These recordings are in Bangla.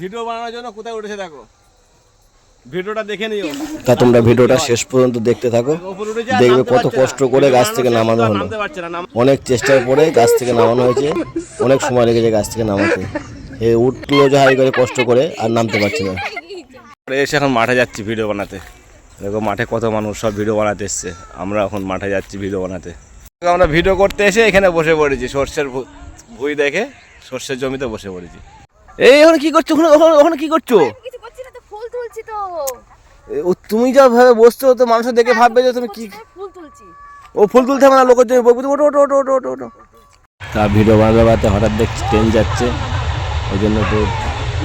ভিডিও বানানোর জন্য কোথায় উঠেছে দেখো। ভিডিওটা দেখে নিও। তা তোমরা ভিডিওটা শেষ পর্যন্ত দেখতে থাকো। দেখবে কত কষ্ট করে গাছ থেকে নামানো হলো অনেক চেষ্টার পরে গাছ থেকে নামানো হয়েছে। অনেক সময় লেগেছে গাছ থেকে নামাতে। এ উঠল যাহাই করে কষ্ট করে আর নামতে পারছে না। এসে এখন মাঠে যাচ্ছি ভিডিও বানাতে। দেখো মাঠে কত মানুষ সব ভিডিও বানাতে এসছে। আমরা এখন মাঠে যাচ্ছি ভিডিও বানাতে। আমরা ভিডিও করতে এসে এখানে বসে পড়েছি সর্ষের ভুঁই দেখে সর্ষের জমিতে বসে পড়েছি। এই ওখানে কি করছ? ওখানে ওখানে- ওখানে কি করছ? কিছু করছি না তো ফুল তুলছি তো। ও তুমি যা ভাবে বসছো তো মানুষ দেখে ভাববে যে তুমি কি ফুল তুলছি। ও ফুল তুলতে হবে না লোকের জন্য বলব ওটো ওটো ওটো ওটো ওটো ওটো তা ভিডিও বানাতে বানাতে হঠাৎ দেখছি ট্রেন যাচ্ছে। ওই জন্য তো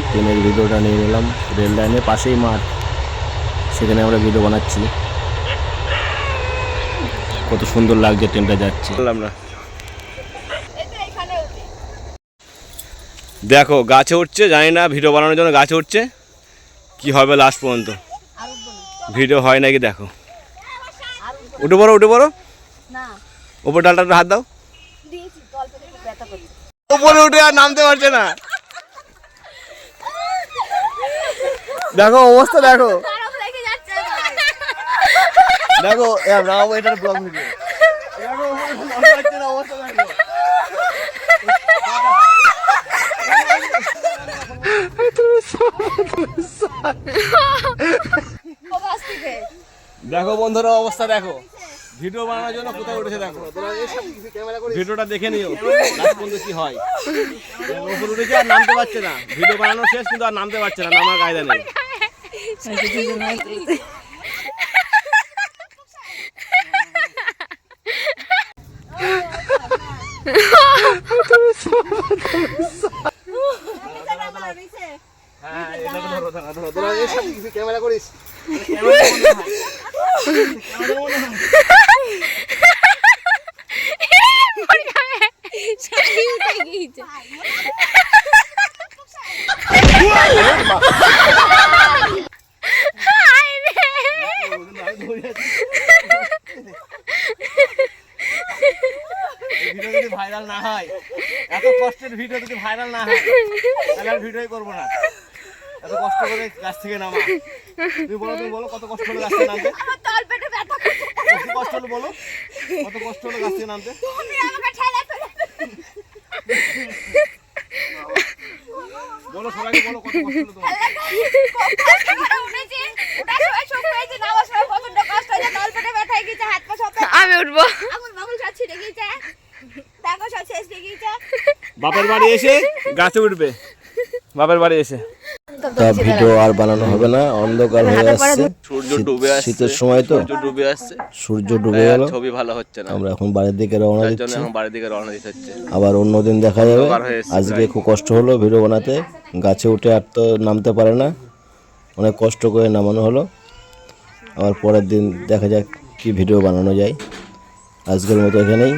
ট্রেনের ভিডিওটা নিয়ে নিলাম। রেল লাইনের পাশেই মাঠ। সেখানে আমরা ভিডিও বানাচ্ছি। কত সুন্দর লাগছে ট্রেনটা যাচ্ছে। বললাম না এই তো এখানে উঠি দেখো গাছে উঠছে জানি না ভিডিও বানানোর জন্য গাছে উঠছে। কি হবে লাস্ট পর্যন্ত? ভিডিও হয় নাকি দেখো। উঠে পড়ো উঠে পড়ো। উপর ডালটা হাত দাও। উপরে উঠে আর নামতে পারছে না। দেখো অবস্থা দেখো। দেখো এ রাও এটার ব্লগ ভিডিও দেখো অবস্থা দেখো ও গাছ থেকে দেখো বন্ধুরা অবস্থা দেখো। ভিডিও বানানোর জন্য কোথায় উঠেছে দেখো। ভিডিওটা দেখে নিও। পর্যন্ত কি হয়। উঠেছে আর নামতে পারছে না। ভিডিও বানানো শেষ কিন্তু আর নামতে পারছে না। নামার কায়দা নেই। ভিডিও যদি ভাইরাল না হয় এত কষ্টের ভিডিও যদি ভাইরাল না হয় তাহলে আর ভিডিওই করব না। এত কষ্ট করে গাছ থেকে নামা। তুমি বলো তুমি বলো কত কষ্ট হলো গাছ থেকে নামতে? আমার পেটে ব্যথা করছে। কত কষ্ট হলো বলো? কত কষ্ট হলো গাছ থেকে নামতে? তুমি আমাকে ঠেলে ফেলে বলো সবাইকে বলো কত কষ্ট হলো তোমার। উঠেছি ওটা সবাই শোক হয়েছে নামার সময় প্রচণ্ড কষ্ট হয়েছে তল পেটে ব্যথা হয়ে গেছে হাত পা সব আমি উঠবো। বাপের বাড়ি এসে গাছে উঠবে। বাপের বাড়ি এসে। তা ভিডিও আর বানানো হবে না অন্ধকার হয়ে আসছে। সূর্য ডুবে আসছে শীতের সময় তো সূর্য ডুবে আসছে। সূর্য ডুবে গেল। ছবি ভালো হচ্ছে না। আমরা এখন বাড়ির দিকে রওনা দিচ্ছি। এখন বাড়ির দিকে রওনা দিতে হচ্ছে। আবার অন্যদিন দেখা যাবে। আজকে খুব কষ্ট হলো ভিডিও বানাতে। গাছে উঠে আর তো নামতে পারে না। অনেক কষ্ট করে নামানো হলো। আবার পরের দিন দেখা যাক কি ভিডিও বানানো যায়। আজকের মতো এখানেই।